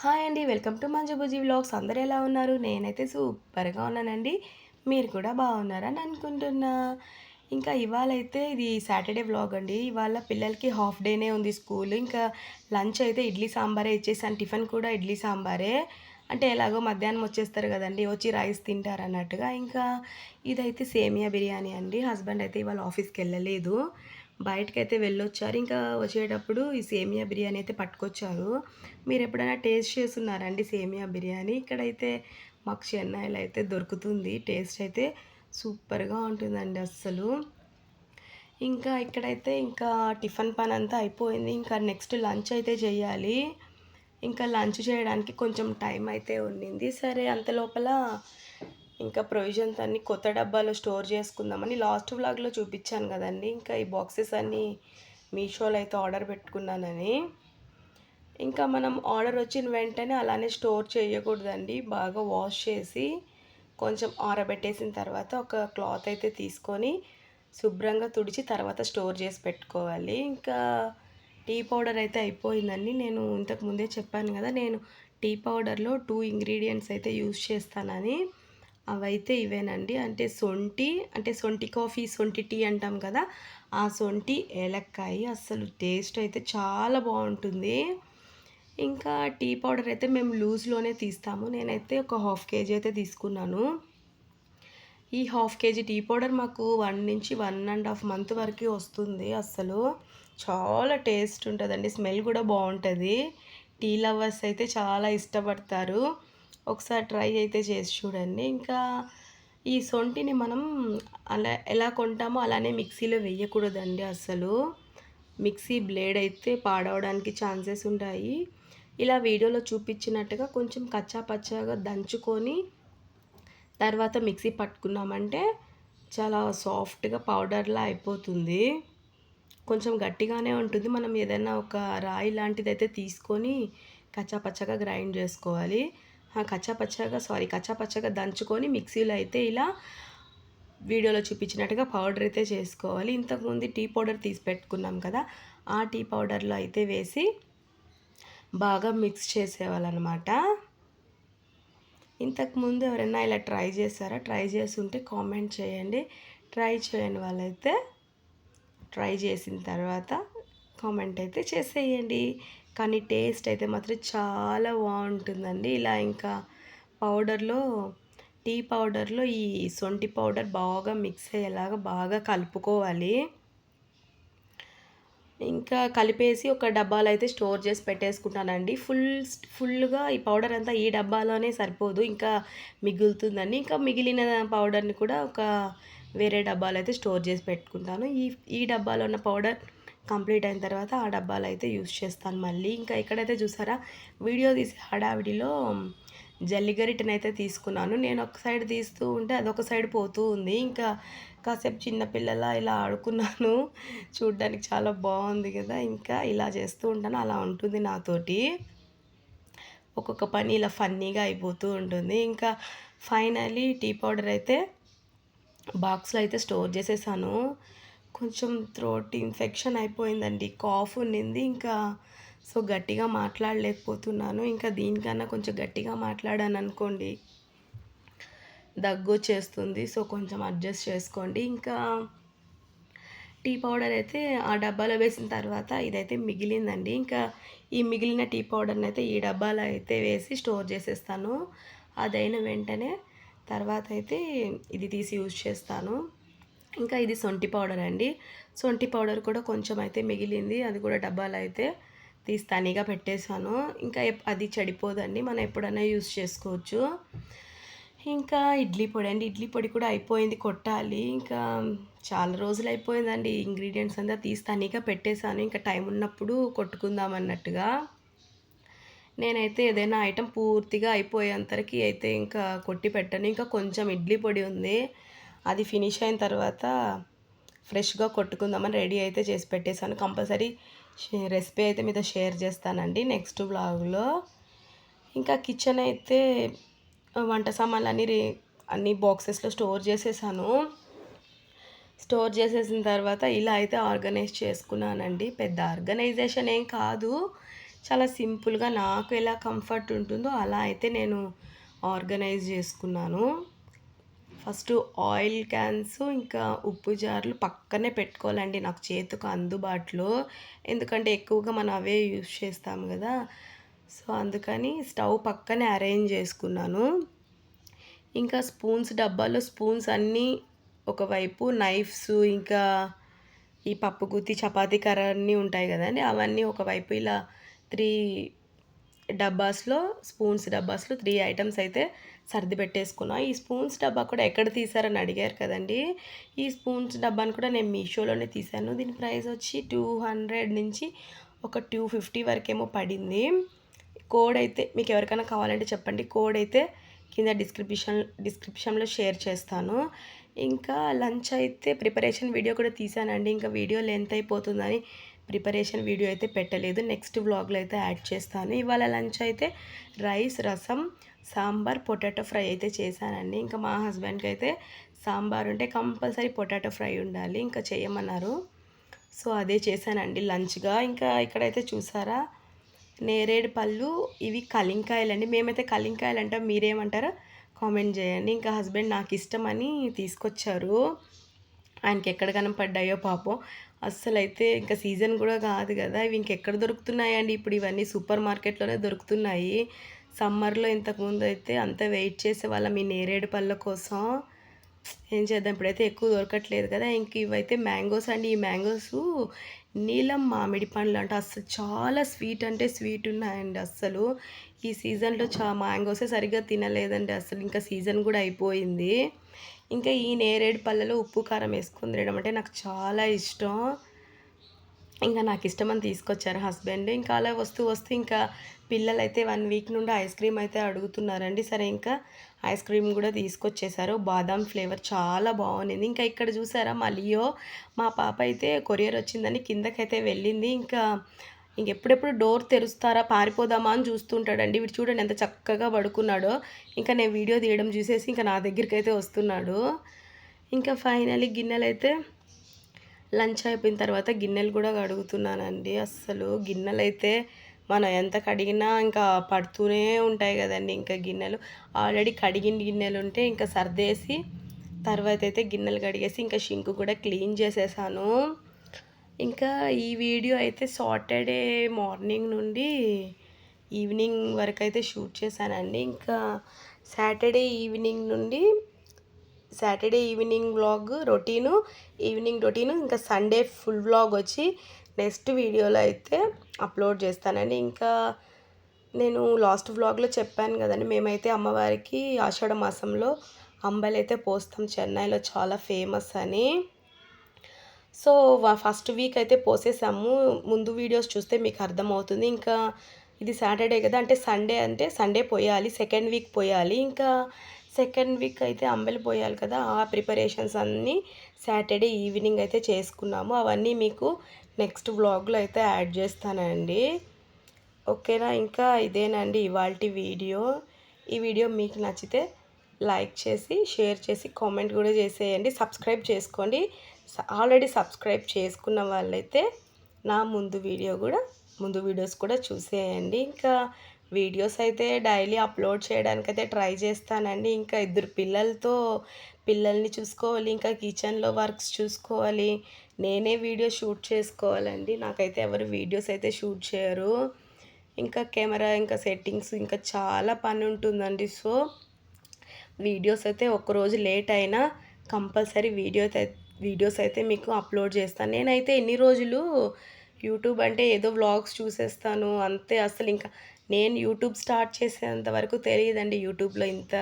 Hi అండి welcome to మంజుబుజీ vlogs. అందరు ఎలా ఉన్నారు? నేనైతే సూపర్గా ఉన్నానండి. మీరు కూడా బాగున్నారని అనుకుంటున్నా. ఇంకా ఇవాళ అయితే ఇది సాటర్డే వ్లాగ్ అండి. ఇవాళ పిల్లలకి హాఫ్ డేనే ఉంది స్కూల్. ఇంకా లంచ్ అయితే ఇడ్లీ సాంబారే ఇచ్చేసాను. టిఫిన్ కూడా ఇడ్లీ సాంబారే. అంటే ఎలాగో మధ్యాహ్నం వచ్చేస్తారు కదండి వచ్చి రైస్ తింటారు అన్నట్టుగా. ఇంకా ఇదైతే సేమియా బిర్యానీ అండి. హస్బెండ్ అయితే ఇవాళ ఆఫీస్కి వెళ్ళలేదు. బయటకైతే వెళ్ళొచ్చారు. ఇంకా వచ్చేటప్పుడు ఈ సేమియా బిర్యానీ అయితే పట్టుకొచ్చారు. మీరు ఎప్పుడైనా టేస్ట్ చేస్తున్నారండి సేమియా బిర్యానీ? ఇక్కడైతే మాకు చెన్నైలో అయితే దొరుకుతుంది. టేస్ట్ అయితే సూపర్గా ఉంటుందండి అస్సలు. ఇంకా ఇక్కడైతే ఇంకా టిఫిన్ పని అంతా అయిపోయింది. ఇంకా నెక్స్ట్ లంచ్ అయితే చేయాలి. ఇంకా లంచ్ చేయడానికి కొంచెం టైం అయితే ఉండింది. సరే అంత లోపల ఇంకా ప్రొవిజన్స్ అన్నీ కొత్త డబ్బాలో స్టోర్ చేసుకుందామని లాస్ట్ వ్లాగ్లో చూపించాను కదండి. ఇంకా ఈ బాక్సెస్ అన్నీ మీషోలో అయితే ఆర్డర్ పెట్టుకున్నానని. ఇంకా మనం ఆర్డర్ వచ్చిన వెంటనే అలానే స్టోర్ చేయకూడదండి. బాగా వాష్ చేసి కొంచెం ఆరబెట్టేసిన తర్వాత ఒక క్లాత్ అయితే తీసుకొని శుభ్రంగా తుడిచి తర్వాత స్టోర్ చేసి పెట్టుకోవాలి. ఇంకా టీ పౌడర్ అయితే అయిపోయిందండి. నేను ఇంతకు ముందే చెప్పాను కదా నేను టీ పౌడర్లో టూ ఇంగ్రీడియంట్స్ అయితే యూస్ చేస్తానని. అవైతే ఇవేనండి. అంటే సొంటి అంటే సొంటి కాఫీ సొంటి టీ అంటాం కదా ఆ సొంటి ఏలక్కాయ అసలు టేస్ట్ అయితే చాలా బాగుంటుంది. ఇంకా టీ పౌడర్ అయితే మేము లూజ్లోనే తీస్తాము. నేనైతే ఒక హాఫ్ కేజీ అయితే తీసుకున్నాను. ఈ హాఫ్ కేజీ టీ పౌడర్ మాకు వన్ నుంచి వన్ అండ్ హాఫ్ మంత్ వరకు వస్తుంది అసలు చాలా టేస్ట్ ఉంటుందండి స్మెల్ కూడా బాగుంటుంది. టీ లవర్స్ అయితే చాలా ఇష్టపడతారు. ఒకసారి ట్రై అయితే చేసి చూడండి. ఇంకా ఈ సొంటిని మనం అలా ఎలా కొంటామో అలానే మిక్సీలో వేయకూడదండి అసలు. మిక్సీ బ్లేడ్ అయితే పాడవడానికి ఛాన్సెస్ ఉంటాయి. ఇలా వీడియోలో చూపించినట్టుగా కొంచెం కచ్చా పచ్చాగా దంచుకొని తర్వాత మిక్సీ పట్టుకున్నామంటే చాలా సాఫ్ట్గా పౌడర్లా అయిపోతుంది. కొంచెం గట్టిగానే ఉంటుంది. మనం ఏదైనా ఒక రాయి లాంటిది అయితే తీసుకొని కచ్చా పచ్చగా గ్రైండ్ చేసుకోవాలి. కచ్చాపచ్చగా సారీ కచ్చాపచ్చగా దంచుకొని మిక్సీలో అయితే ఇలా వీడియోలో చూపించినట్టుగా పౌడర్ అయితే చేసుకోవాలి. ఇంతకుముందు టీ పౌడర్ తీసి పెట్టుకున్నాం కదా ఆ టీ పౌడర్లో అయితే వేసి బాగా మిక్స్ చేసేవాళ్ళనమాట. ఇంతకుముందు ఎవరైనా ఇలా ట్రై చేస్తారా ట్రై చేస్తుంటే కామెంట్ చేయండి. ట్రై చేయని వాళ్ళైతే ట్రై చేసిన తర్వాత కామెంట్ అయితే చేసేయండి. కానీ టేస్ట్ అయితే మాత్రం చాలా బాగుంటుందండి. ఇలా ఇంకా పౌడర్లో టీ పౌడర్లో ఈ సొంటి పౌడర్ బాగా మిక్స్ అయ్యేలాగా బాగా కలుపుకోవాలి. ఇంకా కలిపేసి ఒక డబ్బాలో అయితే స్టోర్ చేసి పెట్టేసుకుంటానండి. ఫుల్ ఫుల్గా ఈ పౌడర్ అంతా ఈ డబ్బాలోనే సరిపోదు. ఇంకా మిగులుతుందండి. ఇంకా మిగిలిన పౌడర్ని కూడా ఒక వేరే డబ్బాలో అయితే స్టోర్ చేసి పెట్టుకుంటాను. ఈ ఈ డబ్బాలో ఉన్న పౌడర్ కంప్లీట్ అయిన తర్వాత ఆ డబ్బాలు అయితే యూస్ చేస్తాను మళ్ళీ. ఇంకా ఎక్కడైతే చూసారా వీడియో తీసి హడావిడిలో జల్లిగరిటని అయితే తీసుకున్నాను. నేను ఒక సైడ్ తీస్తూ ఉంటే అదొక సైడ్ పోతూ ఉంది. ఇంకా కాసేపు చిన్నపిల్లల ఇలా ఆడుకున్నాను. చూడ్డానికి చాలా బాగుంది కదా. ఇంకా ఇలా చేస్తూ ఉంటాను. అలా ఉంటుంది నాతోటి. ఒక్కొక్క పని ఇలా ఫన్నీగా అయిపోతూ ఉంటుంది. ఇంకా ఫైనలీ టీ పౌడర్ అయితే బాక్స్లో అయితే స్టోర్ చేసేసాను. కొంచెం థ్రోట్ ఇన్ఫెక్షన్ అయిపోయిందండి కాఫ్ ఉండింది ఇంకా సో గట్టిగా మాట్లాడలేకపోతున్నాను. ఇంకా దీనికన్నా కొంచెం గట్టిగా మాట్లాడాను అనుకోండి దగ్గు వచ్చేస్తుంది సో కొంచెం అడ్జస్ట్ చేసుకోండి. ఇంకా టీ పౌడర్ అయితే ఆ డబ్బాలో వేసిన తర్వాత ఇదైతే మిగిలిందండి. ఇంకా ఈ మిగిలిన టీ పౌడర్ని అయితే ఈ డబ్బాలో అయితే వేసి స్టోర్ చేసేస్తాను. అదైన వెంటనే తర్వాత అయితే ఇది తీసి యూజ్ చేస్తాను. ఇంకా ఇది సొంటి పౌడర్ అండి. సొంటి పౌడర్ కూడా కొంచెం అయితే మిగిలింది. అది కూడా డబ్బాలో అయితే తీసి తనిగా పెట్టేశాను. ఇంకా అది చెడిపోదండి. మనం ఎప్పుడైనా యూస్ చేసుకోవచ్చు. ఇంకా ఇడ్లీ పొడి అండి. ఇడ్లీ పొడి కూడా అయిపోయింది కొట్టాలి. ఇంకా చాలా రోజులు అయిపోయిందండి. ఇంగ్రీడియంట్స్ అంతా తీసి తనిగా పెట్టేశాను. ఇంకా టైం ఉన్నప్పుడు కొట్టుకుందాం అన్నట్టుగా. నేనైతే ఏదైనా ఐటెం పూర్తిగా అయిపోయేంతరికి అయితే ఇంకా కొట్టి పెట్టాను. ఇంకా కొంచెం ఇడ్లీ పొడి ఉంది. అది ఫినిష్ అయిన తర్వాత ఫ్రెష్గా కొట్టుకుందామని రెడీ అయితే చేసి పెట్టేశాను. కంపల్సరీ రెసిపీ అయితే మీతో షేర్ చేస్తానండి నెక్స్ట్ బ్లాగ్లో. ఇంకా కిచెన్ అయితే వంట సామాన్లు అన్నీ అన్ని బాక్సెస్లో స్టోర్ చేసేసాను. స్టోర్ చేసేసిన తర్వాత ఇలా అయితే ఆర్గనైజ్ చేసుకున్నానండి. పెద్ద ఆర్గనైజేషన్ ఏం కాదు. చాలా సింపుల్గా నాకు ఎలా కంఫర్ట్ ఉంటుందో అలా అయితే నేను ఆర్గనైజ్ చేసుకున్నాను. ఫస్ట్ ఆయిల్ క్యాన్స్ ఇంకా ఉప్పు జార్లు పక్కనే పెట్టుకోవాలండి నాకు చేతికి అందుబాటులో. ఎందుకంటే ఎక్కువగా మనం అవే యూస్ చేస్తాం కదా. సో అందుకని స్టవ్ పక్కనే అరేంజ్ చేసుకున్నాను. ఇంకా స్పూన్స్ డబ్బాలో స్పూన్స్ అన్నీ ఒకవైపు నైఫ్స్ ఇంకా ఈ పప్పు గుత్తి చపాతీ కర్ర అన్నీ ఉంటాయి కదండి. అవన్నీ ఒకవైపు ఇలా త్రీ డబ్బాస్లో స్పూన్స్ డబ్బాస్లో త్రీ ఐటమ్స్ అయితే సర్ది పెట్టేసుకున్నా. ఈ స్పూన్స్ డబ్బా కూడా ఎక్కడ తీసారని అడిగారు కదండి. ఈ స్పూన్స్ డబ్బాని కూడా నేను మీషోలోనే తీసాను దీని ప్రైస్ వచ్చి టూ హండ్రెడ్ నుంచి ఒక టూ ఫిఫ్టీ వరకేమో పడింది. కోడ్ అయితే మీకు ఎవరికైనా కావాలంటే చెప్పండి. కోడ్ అయితే కింద డిస్క్రిప్షన్ డిస్క్రిప్షన్లో షేర్ చేస్తాను. ఇంకా లంచ్ అయితే ప్రిపరేషన్ వీడియో కూడా తీసానండి ఇంకా వీడియో లెంత్ అయిపోతుందని ప్రిపరేషన్ వీడియో అయితే పెట్టలేదు. నెక్స్ట్ వ్లాగ్లో అయితే యాడ్ చేస్తాను. ఇవాళ లంచ్ అయితే rice rasam sambar potato fry అయితే చేశానండి. ఇంకా మా హస్బెండ్కి అయితే సాంబార్ ఉంటే కంపల్సరీ పొటాటో ఫ్రై ఉండాలి. ఇంకా చేయమన్నారు. సో అదే చేశానండి లంచ్గా. ఇంకా ఇక్కడైతే చూసారా? నేరేడు పళ్ళు ఇవి కలింకాయలు అండి మేమైతే కలింకాయలు అంటాం మీరేమంటారో కామెంట్ చేయండి. ఇంకా హస్బెండ్ నాకు ఇష్టమని తీసుకొచ్చారు. ఆయనకి ఎక్కడ కనపడ్డాయో పాపం. అస్సలు అయితే ఇంకా సీజన్ కూడా కాదు కదా. ఇవి ఇంకెక్కడ దొరుకుతున్నాయండి? ఇప్పుడు ఇవన్నీ సూపర్ మార్కెట్లోనే దొరుకుతున్నాయి. సమ్మర్లో ఇంతకుముందు అయితే అంత వెయిట్ చేసే వాళ్ళం ఈ నేరేడు పళ్ళ కోసం. ఏం చేద్దాం? ఇప్పుడైతే ఎక్కువ దొరకట్లేదు కదా. ఇంక ఇవైతే మ్యాంగోస్ అండి. ఈ మ్యాంగోస్ నీలం మామిడి పండ్లు అంటే. అసలు చాలా స్వీట్ అంటే స్వీట్ ఉన్నాయండి అస్సలు. ఈ సీజన్లో చా మ్యాంగోసే సరిగ్గా తినలేదండి అసలు ఇంకా సీజన్ కూడా అయిపోయింది. ఇంకా ఈ నేరేడు పళ్ళలో ఉప్పు కారం వేసుకుని తినడం అంటే నాకు చాలా ఇష్టం. ఇంకా నాకు ఇష్టమని తీసుకొచ్చారు హస్బెండ్. ఇంకా అలా వస్తూ వస్తూ ఇంకా పిల్లలు అయితే వన్ వీక్ నుండి ఐస్ క్రీమ్ అయితే అడుగుతున్నారండి. సరే ఇంకా ఐస్ క్రీమ్ కూడా తీసుకొచ్చేసారు. బాదాం ఫ్లేవర్ చాలా బాగుంది ఇంకా ఇక్కడ చూసారా మా లియో మా పాప అయితే కొరియర్ వచ్చిందని కిందకైతే వెళ్ళింది. ఇంకా ఇంకెప్పుడెప్పుడు డోర్ తెరుస్తారా పారిపోదామా అని చూస్తుంటాడండి. వీడు చూడండి ఎంత చక్కగా పడుకున్నాడో. ఇంకా నేను వీడియో తీయడం చూసేసి ఇంకా నా దగ్గరికి అయితే వస్తున్నాడు. ఇంకా ఫైనలీ గిన్నెలు అయితే లంచ్ అయిపోయిన తర్వాత గిన్నెలు కూడా కడుగుతున్నానండి. అస్సలు గిన్నెలు అయితే మనం ఎంత కడిగినా ఇంకా పడుతూనే ఉంటాయి కదండి ఇంకా గిన్నెలు. ఆల్రెడీ కడిగిన గిన్నెలు ఉంటే ఇంకా సర్దేసి తర్వాత అయితే గిన్నెలు కడిగేసి ఇంకా షింకు కూడా క్లీన్ చేసేసాను. ఇంకా ఈ వీడియో అయితే సాటర్డే మార్నింగ్ నుండి ఈవినింగ్ వరకు అయితే షూట్ చేశానండి. ఇంకా సాటర్డే ఈవినింగ్ నుండి Saturday evening vlog routine evening routine ఇంకా సండే ఫుల్ వ్లాగ్ వచ్చి నెక్స్ట్ వీడియోలో అయితే అప్లోడ్ చేస్తానండి. ఇంకా నేను లాస్ట్ వ్లాగ్లో చెప్పాను కదండి మేమైతే అమ్మవారికి ఆషాఢ మాసంలో అంబలైతే పోస్తాం. చెన్నైలో చాలా ఫేమస్ అని. సో ఫస్ట్ వీక్ అయితే పోసేసాము. ముందు వీడియోస్ చూస్తే మీకు అర్థమవుతుంది. ఇంకా ఇది సాటర్డే కదా అంటే సండే అంటే సండే పోయాలి సెకండ్ వీక్ పోయాలి. ఇంకా సెకండ్ వీక్ అయితే అంబలి పోయాలి కదా ఆ ప్రిపరేషన్స్ అన్నీ సాటర్డే ఈవినింగ్ అయితే చేసుకున్నాము. అవన్నీ మీకు నెక్స్ట్ వ్లాగ్లో అయితే యాడ్ చేస్తానండి. ఓకేనా? ఇంకా ఇదేనండి ఇవాళ వీడియో. ఈ వీడియో మీకు నచ్చితే లైక్ చేసి షేర్ చేసి కామెంట్ కూడా చేసేయండి. సబ్స్క్రైబ్ చేసుకోండి. ఆల్రెడీ సబ్స్క్రైబ్ చేసుకున్న వాళ్ళైతే నా ముందు వీడియో కూడా ముందు వీడియోస్ కూడా చూసేయండి. ఇంకా వీడియోస్ అయితే డైలీ అప్లోడ్ చేయడానికి అయితే ట్రై చేస్తానండి. ఇంకా ఇద్దరు పిల్లలతో పిల్లల్ని చూసుకోవాలి ఇంకా కిచెన్లో వర్క్స్ చూసుకోవాలి. నేనే వీడియో షూట్ చేసుకోవాలండి. నాకైతే ఎవరు వీడియోస్ అయితే షూట్ చేయరు. ఇంకా కెమెరా ఇంకా సెట్టింగ్స్ ఇంకా చాలా పని ఉంటుందండి. సో వీడియోస్ అయితే ఒకరోజు లేట్ అయినా కంపల్సరీ వీడియో వీడియోస్ అయితే మీకు అప్లోడ్ చేస్తాను. నేనైతే ఎన్ని రోజులు యూట్యూబ్ అంటే ఏదో వ్లాగ్స్ చూసేస్తాను. అంతే అసలు ఇంకా నేను యూట్యూబ్ స్టార్ట్ చేసేంత వరకు తెలియదండి యూట్యూబ్లో ఇంత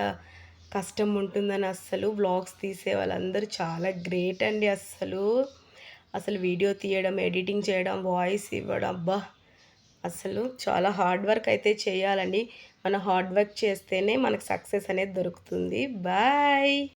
కష్టం ఉంటుందని అస్సలు. వ్లాగ్స్ తీసే వాళ్ళందరూ చాలా గ్రేట్ అండి అస్సలు. అసలు వీడియో తీయడం ఎడిటింగ్ చేయడం వాయిస్ ఇవ్వడం అబ్బా! అసలు చాలా హార్డ్ వర్క్ అయితే చేయాలండి. మన హార్డ్ వర్క్ చేస్తేనే మనకు సక్సెస్ అనేది దొరుకుతుంది. బాయ్!